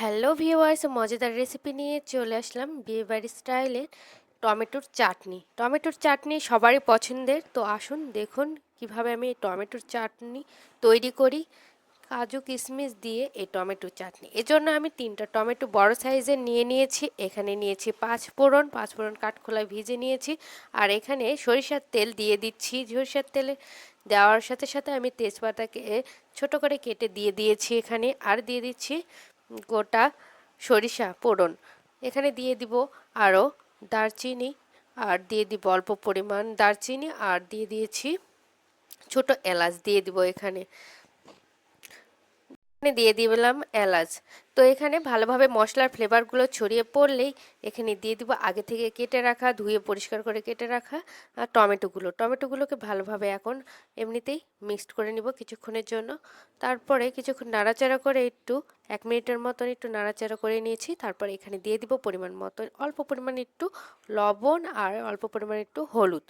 Hello viewers মজাদার recipe নিয়ে চলে আসলাম বিয়েবাড়ি স্টাইলে টমেটোর চাটনি। টমেটোর চাটনি সবারই পছন্দের, তো আসুন দেখুন কীভাবে আমি টমেটোর চাটনি তৈরি করি। কাজু কিশমিশ দিয়ে এই টমেটোর চাটনি। এজন্য আমি তিনটা টমেটো বড় সাইজের নিয়ে নিয়েছি। এখানে নিয়েছি পাঁচ ফোড়ন পাঁচ ফোড়ন কাঠখোলায় ভিজে নিয়েছি। আর এখানে সরিষার তেল দিয়ে দিচ্ছি। সরিষার তেলে দেওয়ার সাথে সাথে আমি তেজপাতাকে ছোট করে কেটে দিয়ে দিয়েছি এখানে। আর দিয়ে দিচ্ছি গোটা সরিষা পোড়ন এখানে দিয়ে দিব আরও দারচিনি আর দিয়ে দিব অল্প পরিমাণ দারচিনি আর দিয়ে দিয়েছি ছোট এলাচ দিয়ে দিব এখানে। এখানে দিয়ে দিলাম এলাচ। তো এখানে ভালোভাবে মশলার ফ্লেভারগুলো ছড়িয়ে পড়লেই এখানে দিয়ে দিব আগে থেকে কেটে রাখা, ধুয়ে পরিষ্কার করে কেটে রাখা, আর টমেটোগুলো। টমেটোগুলোকে ভালোভাবে এখন এমনিতেই মিক্সড করে নিব কিছুক্ষণের জন্য। তারপরে কিছুক্ষণ নাড়াচাড়া করে একটু, এক মিনিটের মতন একটু নাড়াচাড়া করে নিয়েছি। তারপরে এখানে দিয়ে দিব পরিমাণ মতো, অল্প পরিমাণ একটু লবণ আর অল্প পরিমাণ একটু হলুদ।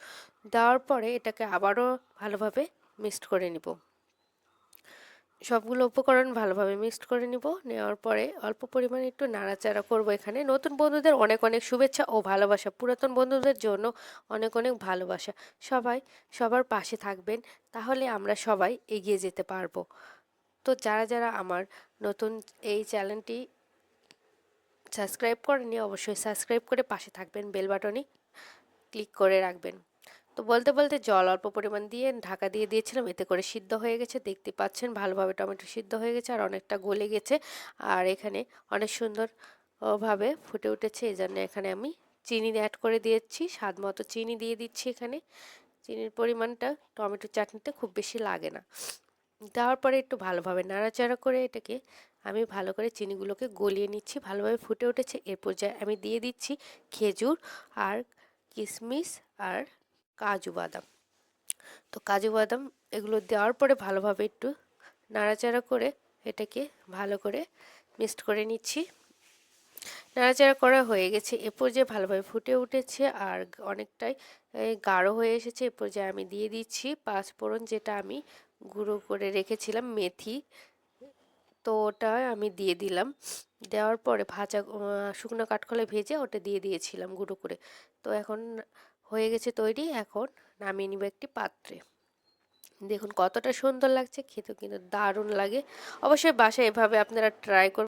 দেওয়ার পরে এটাকে আবারও ভালোভাবে মিক্সড করে নিব। সবগুলো উপকরণ ভালোভাবে মিক্সড করে নিব। নেওয়ার পরে অল্প পরিমাণে একটু নাড়াচাড়া করব এখানে। নতুন বন্ধুদের অনেক অনেক শুভেচ্ছা ও ভালোবাসা। পুরাতন বন্ধুদের জন্য অনেক অনেক ভালোবাসা। সবাই সবার পাশে থাকবেন, তাহলে আমরা সবাই এগিয়ে যেতে পারব। তো যারা যারা আমার নতুন এই চ্যানেলটি সাবস্ক্রাইব করেনি অবশ্যই সাবস্ক্রাইব করে পাশে থাকবেন, বেল বাটনে ক্লিক করে রাখবেন। তো বলতে বলতে জল অল্প পরিমাণ দিয়ে ঢাকা দিয়ে দিয়েছিলাম। এতে করে সিদ্ধ হয়ে গেছে। দেখতে পাচ্ছেন ভালোভাবে টমেটো সিদ্ধ হয়ে গেছে আর অনেকটা গলে গেছে। আর এখানে অনেক সুন্দর ভাবে ফুটে উঠেছে। এই জন্য এখানে আমি চিনি অ্যাড করে দিয়েছি। স্বাদ মতো চিনি দিয়ে দিচ্ছি এখানে। চিনির পরিমাণটা টমেটো চাটনিতে খুব বেশি লাগে না। দেওয়ার পরে একটু ভালোভাবে নাড়াচাড়া করে এটাকে আমি ভালো করে চিনিগুলোকে গলিয়ে নিচ্ছি। ভালোভাবে ফুটে উঠেছে। এর পর্যায়ে আমি দিয়ে দিচ্ছি খেজুর আর কিশমিশ আর কাজু বাদাম। তো কাজু বাদাম এগুলো দেওয়ার পরে ভালোভাবে একটু নাড়াচাড়া করে এটাকে ভালো করে মিক্সড করে নিচ্ছি। নাড়াচাড়া করা হয়ে গেছে। এ পর্যায়ে ভালোভাবে ফুটে উঠেছে আর অনেকটাই গাঢ় হয়ে এসেছে। এ পর্যায়ে আমি দিয়ে দিচ্ছি পাঁচফোড়ন যেটা আমি গুঁড়ো করে রেখেছিলাম, মেথি। তো ওটা আমি দিয়ে দিলাম। দেওয়ার পরে ভাজা শুকনো কাঠখোলা ভেজে ওটা দিয়ে দিয়েছিলাম গুঁড়ো করে। তো এখন হয়ে গেছে তৈরি, এখন নামিয়ে নিব একটি পাত্রে। দেখুন কতটা সুন্দর লাগছে খেতে কিন্তু দারুণ লাগে। অবশ্যই বাসায় এভাবে আপনারা ট্রাই করবেন